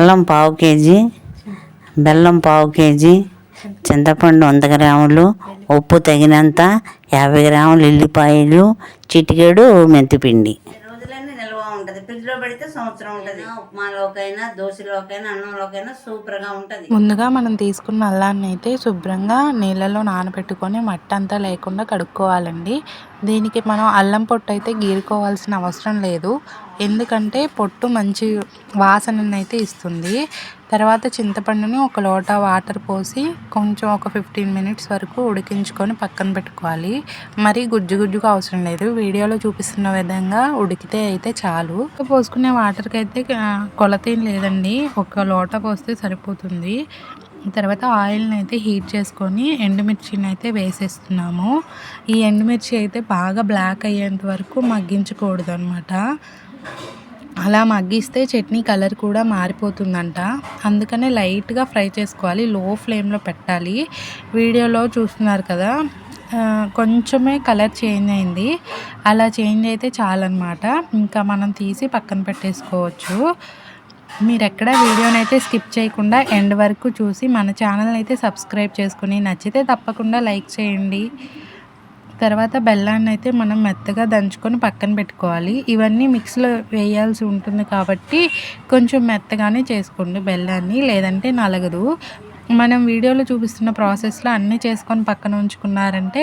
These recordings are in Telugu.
అల్లం పావు కేజీ బెల్లం పావు కేజీ చింతపండు వంద గ్రాములు ఉప్పు తగినంత యాభై గ్రాములు ఎల్లిపాయలు చిటికెడు మెంతిపిండి. రోజులన్నీ నిల్వ ఉంటుంది. ఫ్రిడ్జ్లో పెడితే సంవత్సరం ఉంటుంది. ఉప్మాలోకైనా దోశలోకైనా అన్నంలోకైనా సూపర్గా ఉంటుంది. ముందుగా మనం తీసుకున్న అల్లాన్ని అయితే శుభ్రంగా నీళ్ళలో నానబెట్టుకొని మట్టి అంతా లేకుండా కడుక్కోవాలండి. దీనికి మనం అల్లం పొట్టు అయితే గీరుకోవాల్సిన అవసరం లేదు. ఎందుకంటే పొట్టు మంచి వాసననైతే అయితే ఇస్తుంది. తర్వాత చింతపండుని ఒక లోటా వాటర్ పోసి కొంచెం ఒక ఫిఫ్టీన్ మినిట్స్ వరకు ఉడికించుకొని పక్కన పెట్టుకోవాలి. మరీ గుజ్జు గుజ్జుగా అవసరం లేదు. వీడియోలో చూపిస్తున్న విధంగా ఉడికితే అయితే చాలు. పోసుకునే వాటర్కి అయితే కొలత ఏం లేదండి. ఒక లోటా పోస్తే సరిపోతుంది. తర్వాత ఆయిల్ని అయితే హీట్ చేసుకొని ఎండుమిర్చిని అయితే వేసేస్తున్నాము. ఈ ఎండుమిర్చి అయితే బాగా బ్లాక్ అయ్యేంత వరకు మగ్గించకూడదు అనమాట అలా మగ్గిస్తే చట్నీ కలర్ కూడా మారిపోతుందంట. అందుకనే లైట్గా ఫ్రై చేసుకోవాలి. లో ఫ్లేమ్లో పెట్టాలి. వీడియోలో చూస్తున్నారు కదా కొంచెమే కలర్ చేంజ్ అయింది. అలా చేంజ్ అయితే చాలన్నమాట. ఇంకా మనం తీసి పక్కన పెట్టేసుకోవచ్చు. మీరు ఎక్కడ వీడియోని అయితే స్కిప్ చేయకుండా ఎండ్ వరకు చూసి మన ఛానల్ని అయితే సబ్స్క్రైబ్ చేసుకుని నచ్చితే తప్పకుండా లైక్ చేయండి. తర్వాత బెల్లాన్ని అయితే మనం మెత్తగా దంచుకొని పక్కన పెట్టుకోవాలి. ఇవన్నీ మిక్స్లో వేయాల్సి ఉంటుంది కాబట్టి కొంచెం మెత్తగానే చేసుకోండి బెల్లాన్ని లేదంటే నలగదు. మనం వీడియోలో చూపిస్తున్న ప్రాసెస్లో అన్నీ చేసుకొని పక్కన ఉంచుకున్నారంటే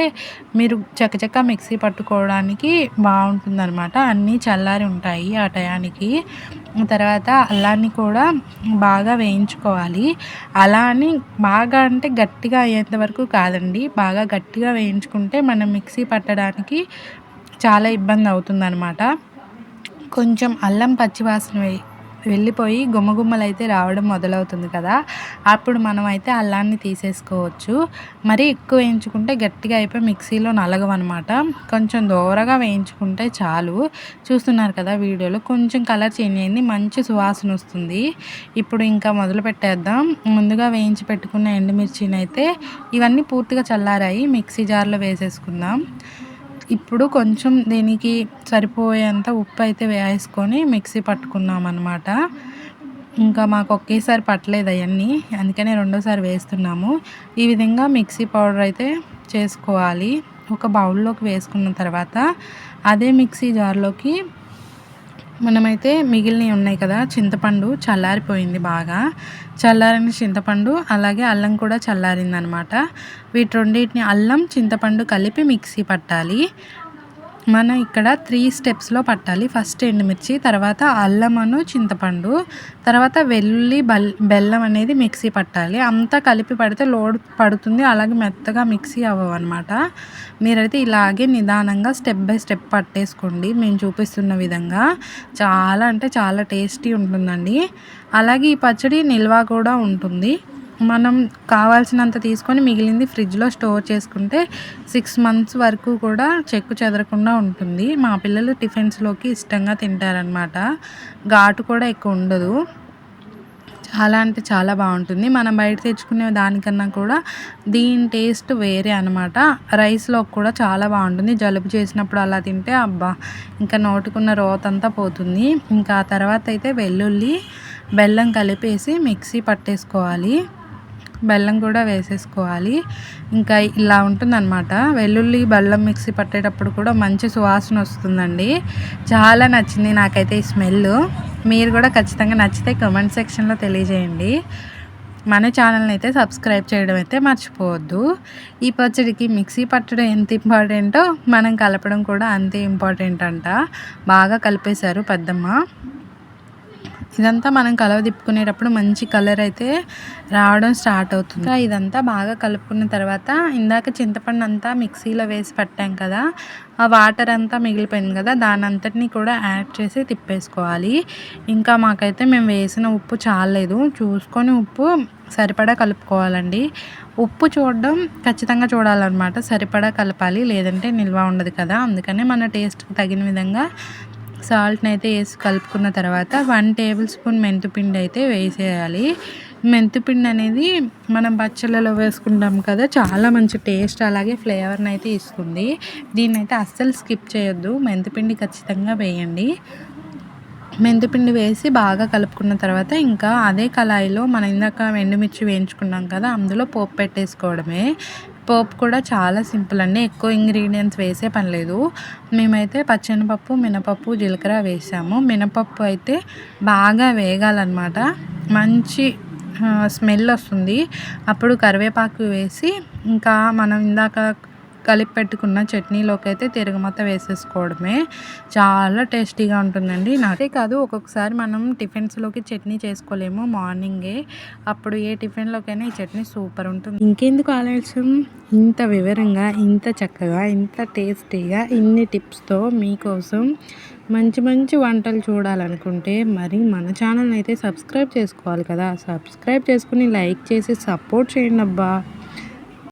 మీరు చకచక మిక్సీ పట్టుకోవడానికి బాగుంటుందన్నమాట. అన్నీ చల్లారి ఉంటాయి ఆ టయానికి. తర్వాత అల్లాన్ని కూడా బాగా వేయించుకోవాలి. అలా అని బాగా అంటే గట్టిగా అయ్యేంత వరకు కాదండి. బాగా గట్టిగా వేయించుకుంటే మనం మిక్సీ పట్టడానికి చాలా ఇబ్బంది అవుతుందన్నమాట. కొంచెం అల్లం పచ్చివాసన వే వెళ్ళిపోయి గుమ్మగుమ్మలైతే అయితే రావడం మొదలవుతుంది కదా. అప్పుడు మనం అయితే అల్లాన్ని తీసేసుకోవచ్చు. మరి ఎక్కువ వేయించుకుంటే గట్టిగా అయిపోయి మిక్సీలో నలగవన్నమాట. కొంచెం దూరగా వేయించుకుంటే చాలు. చూస్తున్నారు కదా వీడియోలో కొంచెం కలర్ చేంజ్ అయింది మంచి సువాసన వస్తుంది. ఇప్పుడు ఇంకా మొదలు పెట్టేద్దాం. ముందుగా వేయించి పెట్టుకున్న ఎండుమిర్చిని అయితే ఇవన్నీ పూర్తిగా చల్లారాయి మిక్సీ జార్లో వేసేసుకుందాం. ఇప్పుడు కొంచెం దీనికి సరిపోయేంత ఉప్పు అయితే వేసుకొని మిక్సీ పట్టుకున్నాం అనమాట ఇంకా మాకు ఒకేసారి పట్టలేదు అవన్నీ. అందుకనే రెండోసారి వేస్తున్నాము. ఈ విధంగా మిక్సీ పౌడర్ అయితే చేసుకోవాలి. ఒక బౌల్లోకి వేసుకున్న తర్వాత అదే మిక్సీ జార్లోకి మనమైతే మిగిలినవి ఉన్నాయి కదా చింతపండు చల్లారిపోయింది బాగా. చల్లారిన చింతపండు అలాగే అల్లం కూడా చల్లారిందనమాట. వీటి రెండింటిని అల్లం చింతపండు కలిపి మిక్సీ పట్టాలి. మనం ఇక్కడ త్రీ స్టెప్స్లో పట్టాలి. ఫస్ట్ ఎండుమిర్చి తర్వాత అల్లమను చింతపండు తర్వాత వెల్లుల్లి బల్ బెల్లం అనేది మిక్సీ పట్టాలి. అంతా కలిపి పడితే లోడ్ పడుతుంది. అలాగే మెత్తగా మిక్సీ అవ్వవనమాట మీరైతే ఇలాగే నిదానంగా స్టెప్ బై స్టెప్ పట్టేసుకోండి. మేము చూపిస్తున్న విధంగా. చాలా అంటే చాలా టేస్టీ ఉంటుందండి. అలాగే ఈ పచ్చడి నిల్వ కూడా ఉంటుంది. మనం కావాల్సినంత తీసుకొని మిగిలింది ఫ్రిడ్జ్లో స్టోర్ చేసుకుంటే సిక్స్ మంత్స్ వరకు కూడా చెక్కు చెదరకుండా ఉంటుంది. మా పిల్లలు టిఫిన్స్లోకి ఇష్టంగా తింటారనమాట ఘాటు కూడా ఎక్కువ ఉండదు. చాలా అంటే చాలా బాగుంటుంది. మనం బయట తెచ్చుకునే దానికన్నా కూడా దీని టేస్ట్ వేరే అనమాట రైస్లో కూడా చాలా బాగుంటుంది. జలుబు చేసినప్పుడు అలా తింటే అబ్బా! ఇంకా నోటుకున్న రోతంతా పోతుంది. ఇంకా ఆ తర్వాత అయితే వెల్లుల్లి బెల్లం కలిపేసి మిక్సీ పట్టేసుకోవాలి. బెల్లం కూడా వేసేసుకోవాలి. ఇంకా ఇలా ఉంటుందన్నమాట. వెల్లుల్లి బెల్లం మిక్సీ పట్టేటప్పుడు కూడా మంచి సువాసన వస్తుందండి. చాలా నచ్చింది నాకైతే ఈ స్మెల్. మీరు కూడా ఖచ్చితంగా నచ్చితే కమెంట్ సెక్షన్లో తెలియజేయండి. మన ఛానల్ని అయితే సబ్స్క్రైబ్ చేయడం అయితే మర్చిపోవద్దు. ఈ పచ్చడికి మిక్సీ పట్టడం ఎంత ఇంపార్టెంటో మనం కలపడం కూడా అంతే ఇంపార్టెంట్ అంట బాగా కలిపేశారు పెద్దమ్మ. ఇదంతా మనం కలవ తిప్పుకునేటప్పుడు మంచి కలర్ అయితే రావడం స్టార్ట్ అవుతుంది. ఇదంతా బాగా కలుపుకున్న తర్వాత ఇందాక చింతపండు అంతా మిక్సీలో వేసి పట్టాం కదా ఆ వాటర్ అంతా మిగిలిపోయింది కదా దాని అంతటిని కూడా యాడ్ చేసి తిప్పేసుకోవాలి. ఇంకా మాకైతే మేము వేసిన ఉప్పు చాలేదు చూసుకొని ఉప్పు సరిపడా కలుపుకోవాలండి. ఉప్పు చూడడం ఖచ్చితంగా చూడాలన్నమాట. సరిపడా కలపాలి లేదంటే నిల్వ ఉండదు కదా. అందుకనే మన టేస్ట్కి తగిన విధంగా సాల్ట్ని అయితే వేసి కలుపుకున్న తర్వాత వన్ టేబుల్ స్పూన్ మెంతిపిండి అయితే వేసేయాలి. మెంతిపిండి అనేది మనం పచ్చళ్ళలో వేసుకుంటాం కదా చాలా మంచి టేస్ట్ అలాగే ఫ్లేవర్ని అయితే ఇస్తుంది. దీన్ని అయితే అస్సలు స్కిప్ చేయొద్దు మెంతిపిండి ఖచ్చితంగా వేయండి. మెంతిపిండి వేసి బాగా కలుపుకున్న తర్వాత ఇంకా అదే కళాయిలో మనం ఇందాక ఎండుమిర్చి వేయించుకున్నాం కదా అందులో పోపు పెట్టేసుకోవడమే. పోపు కూడా చాలా సింపుల్ అండి. ఎక్కువ ఇంగ్రీడియంట్స్ వేసే పని లేదు. మేమైతే పచ్చెనపప్పు మినపప్పు జీలకర్ర వేసాము. మినపప్పు అయితే బాగా వేగాలన్నమాట. మంచి స్మెల్ వస్తుంది. అప్పుడు కరివేపాకు వేసి ఇంకా మనం ఇందాక కలిపి పెట్టుకున్న చట్నీలోకి అయితే తిరగమత వేసేసుకోవడమే. చాలా టేస్టీగా ఉంటుందండి. నాకే కాదు ఒక్కొక్కసారి మనం టిఫిన్స్లోకి చట్నీ చేసుకోలేము మార్నింగే. అప్పుడు ఏ టిఫిన్లోకైనా ఈ చట్నీ సూపర్ ఉంటుంది. ఇంకెందుకు ఆలస్యం? ఇంత వివరంగా ఇంత చక్కగా ఇంత టేస్టీగా ఇన్ని టిప్స్తో మీకోసం మంచి మంచి వంటలు చూడాలనుకుంటే మరి మన ఛానల్ అయితే సబ్స్క్రైబ్ చేసుకోవాలి కదా. సబ్స్క్రైబ్ చేసుకుని లైక్ చేసి సపోర్ట్ చేయండి అబ్బా